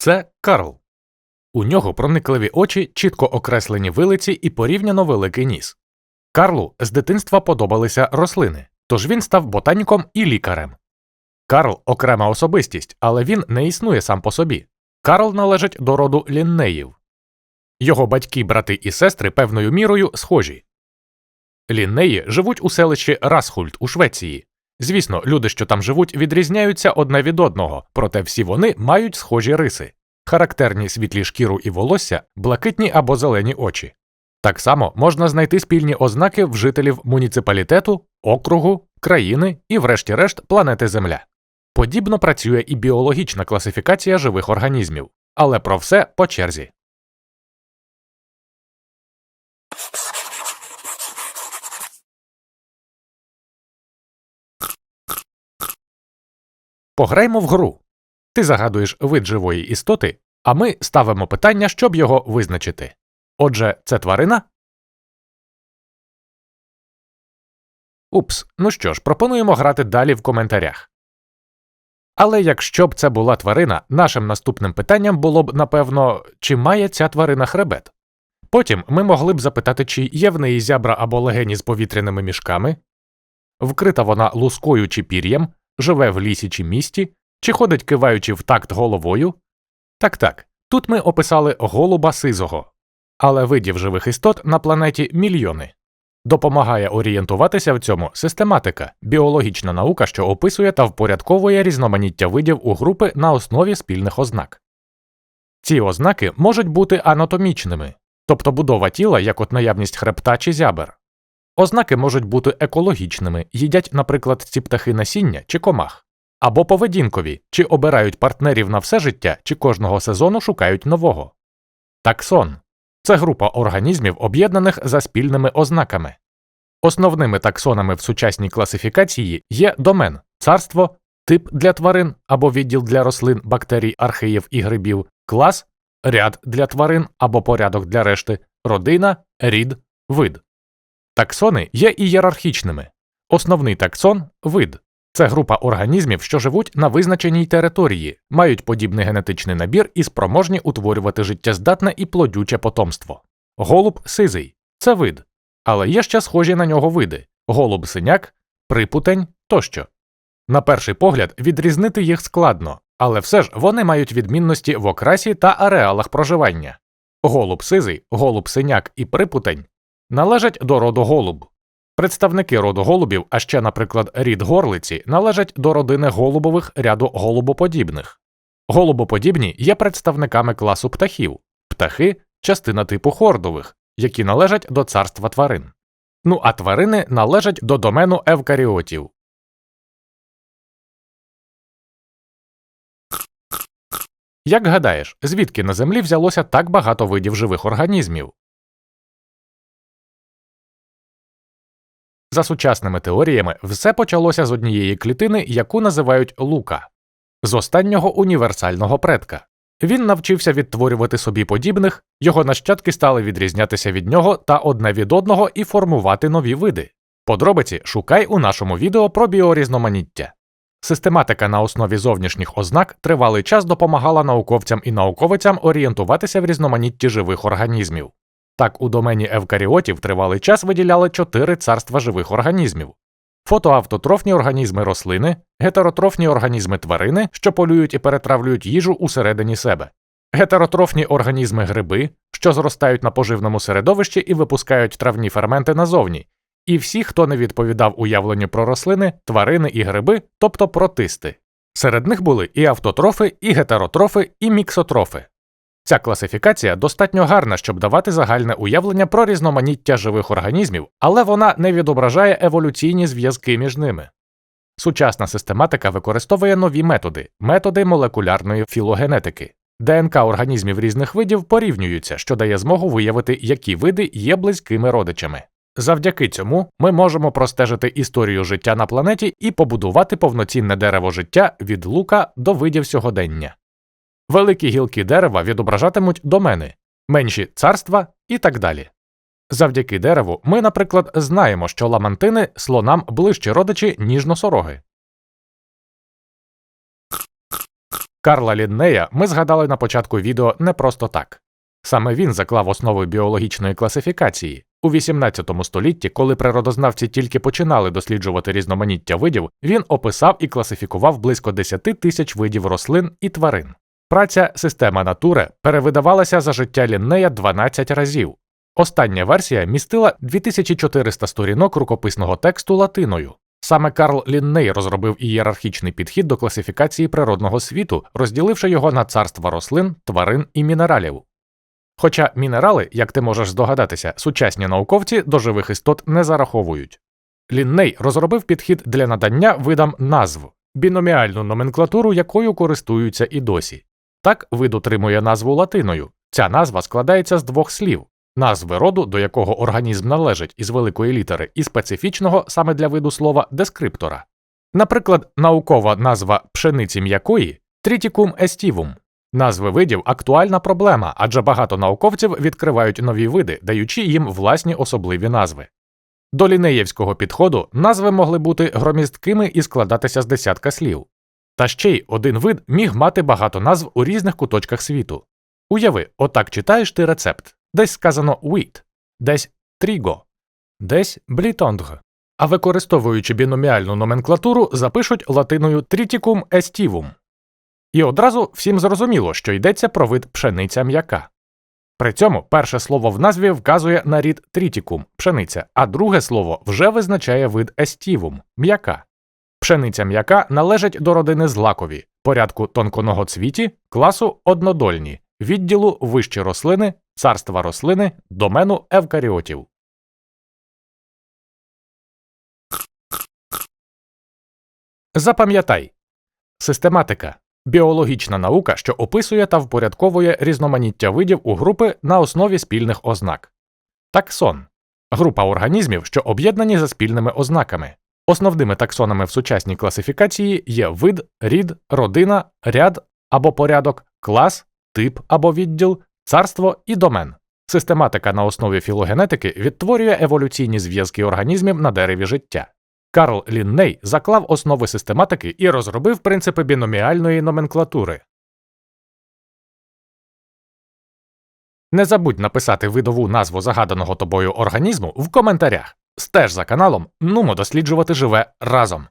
Це Карл. У нього проникливі очі, чітко окреслені вилиці і порівняно великий ніс. Карлу з дитинства подобалися рослини, тож він став ботаніком і лікарем. Карл окрема особистість, але він не існує сам по собі. Карл належить до роду ліннеїв. Його батьки, брати і сестри певною мірою схожі. Ліннеї живуть у селищі Расхульт у Швеції. Звісно, люди, що там живуть, відрізняються одне від одного, проте всі вони мають схожі риси характерні світлі шкіру і волосся, блакитні або зелені очі. Так само можна знайти спільні ознаки в жителів муніципалітету, округу, країни і, врешті-решт, планети Земля. Подібно працює і біологічна класифікація живих організмів, але про все по черзі. Пограймо в гру. Ти загадуєш вид живої істоти, а ми ставимо питання, щоб його визначити. Отже, це тварина? Упс, ну що ж, пропонуємо грати далі в коментарях. Але якщо б це була тварина, нашим наступним питанням було б, напевно, чи має ця тварина хребет? Потім ми могли б запитати, чи є в неї зябра або легені з повітряними мішками, вкрита вона лускою чи пір'ям, живе в лісі чи місті, чи ходить киваючи в такт головою. Так так, тут ми описали голуба сизого, але видів живих істот на планеті мільйони. Допомагає орієнтуватися в цьому систематика, біологічна наука, що описує та впорядковує різноманіття видів у групи на основі спільних ознак. Ці ознаки можуть бути анатомічними, тобто будова тіла, як от наявність хребта чи зябер. Ознаки можуть бути екологічними, їдять, наприклад, ці птахи насіння чи комах, або поведінкові, чи обирають партнерів на все життя, чи кожного сезону шукають нового. Таксон це група організмів, об'єднаних за спільними ознаками. Основними таксонами в сучасній класифікації є домен, царство, тип для тварин або відділ для рослин, бактерій, археїв і грибів, клас, ряд для тварин або порядок для решти, родина, рід, вид. Таксони є ієрархічними. Основний таксон вид. Це група організмів, що живуть на визначеній території, мають подібний генетичний набір і спроможні утворювати життєздатне і плодюче потомство. Голуб сизий це вид, але є ще схожі на нього види голуб синяк, припутень тощо. На перший погляд, відрізнити їх складно, але все ж вони мають відмінності в окрасі та ареалах проживання. Голуб сизий, голуб синяк і припутень належать до роду голуб. Представники роду голубів, а ще, наприклад, рід горлиці, належать до родини голубових ряду голубоподібних. Голубоподібні є представниками класу птахів, птахи частина типу хордових, які належать до царства тварин. Ну а тварини належать до домену евкаріотів. Як гадаєш, звідки на землі взялося так багато видів живих організмів? За сучасними теоріями, все почалося з однієї клітини, яку називають лука, з останнього універсального предка. Він навчився відтворювати собі подібних, його нащадки стали відрізнятися від нього та одне від одного і формувати нові види. Подробиці шукай у нашому відео про біорізноманіття. Систематика на основі зовнішніх ознак тривалий час допомагала науковцям і науковицям орієнтуватися в різноманітті живих організмів. Так, у домені евкаріотів тривалий час виділяли чотири царства живих організмів: фотоавтотрофні організми рослини, гетеротрофні організми тварини, що полюють і перетравлюють їжу усередині себе, гетеротрофні організми гриби, що зростають на поживному середовищі і випускають травні ферменти назовні, і всі, хто не відповідав уявленню про рослини, тварини і гриби, тобто протисти. Серед них були і автотрофи, і гетеротрофи, і міксотрофи. Ця класифікація достатньо гарна, щоб давати загальне уявлення про різноманіття живих організмів, але вона не відображає еволюційні зв'язки між ними. Сучасна систематика використовує нові методи, методи молекулярної філогенетики. ДНК організмів різних видів порівнюються, що дає змогу виявити, які види є близькими родичами. Завдяки цьому ми можемо простежити історію життя на планеті і побудувати повноцінне дерево життя від лука до видів сьогодення. Великі гілки дерева відображатимуть домени, менші царства і так далі. Завдяки дереву ми, наприклад, знаємо, що ламантини слонам ближчі родичі, ніж носороги. Карла Ліннея ми згадали на початку відео не просто так. Саме він заклав основи біологічної класифікації. У XVIII столітті, коли природознавці тільки починали досліджувати різноманіття видів, він описав і класифікував близько 10 тисяч видів рослин і тварин. Праця Система натури перевидавалася за життя Ліннея 12 разів. Остання версія містила 2400 сторінок рукописного тексту латиною. Саме Карл Лінней розробив ієрархічний підхід до класифікації природного світу, розділивши його на царства рослин, тварин і мінералів. Хоча мінерали, як ти можеш здогадатися, сучасні науковці до живих істот не зараховують. Лінней розробив підхід для надання видам назв, біноміальну номенклатуру, якою користуються і досі. Так вид отримує назву латиною. Ця назва складається з двох слів назви роду, до якого організм належить із великої літери, і специфічного саме для виду слова дескриптора. Наприклад, наукова назва пшениці м'якої трітікум естівум. Назви видів актуальна проблема, адже багато науковців відкривають нові види, даючи їм власні особливі назви. До лінеєвського підходу назви могли бути громісткими і складатися з десятка слів. Та ще й один вид міг мати багато назв у різних куточках світу. Уяви, отак читаєш ти рецепт. Десь сказано wheat, десь тріго, десь блітондг. А використовуючи біноміальну номенклатуру, запишуть латиною трітікум естівум. І одразу всім зрозуміло, що йдеться про вид пшениця м'яка. При цьому перше слово в назві вказує на рід трітікум пшениця, а друге слово вже визначає вид естівум м'яка. Пшениця м'яка належить до родини злакові, порядку тонконогоцвіті, класу однодольні, відділу вищі рослини, царства рослини, домену евкаріотів. Запам'ятай систематика біологічна наука, що описує та впорядковує різноманіття видів у групи на основі спільних ознак. Таксон група організмів, що об'єднані за спільними ознаками. Основними таксонами в сучасній класифікації є вид, рід, родина, ряд або порядок, клас, тип або відділ, царство і домен. Систематика на основі філогенетики відтворює еволюційні зв'язки організмів на дереві життя. Карл Лінней заклав основи систематики і розробив принципи біноміальної номенклатури. Не забудь написати видову назву загаданого тобою організму в коментарях. Стеж за каналом, нумо досліджувати живе разом.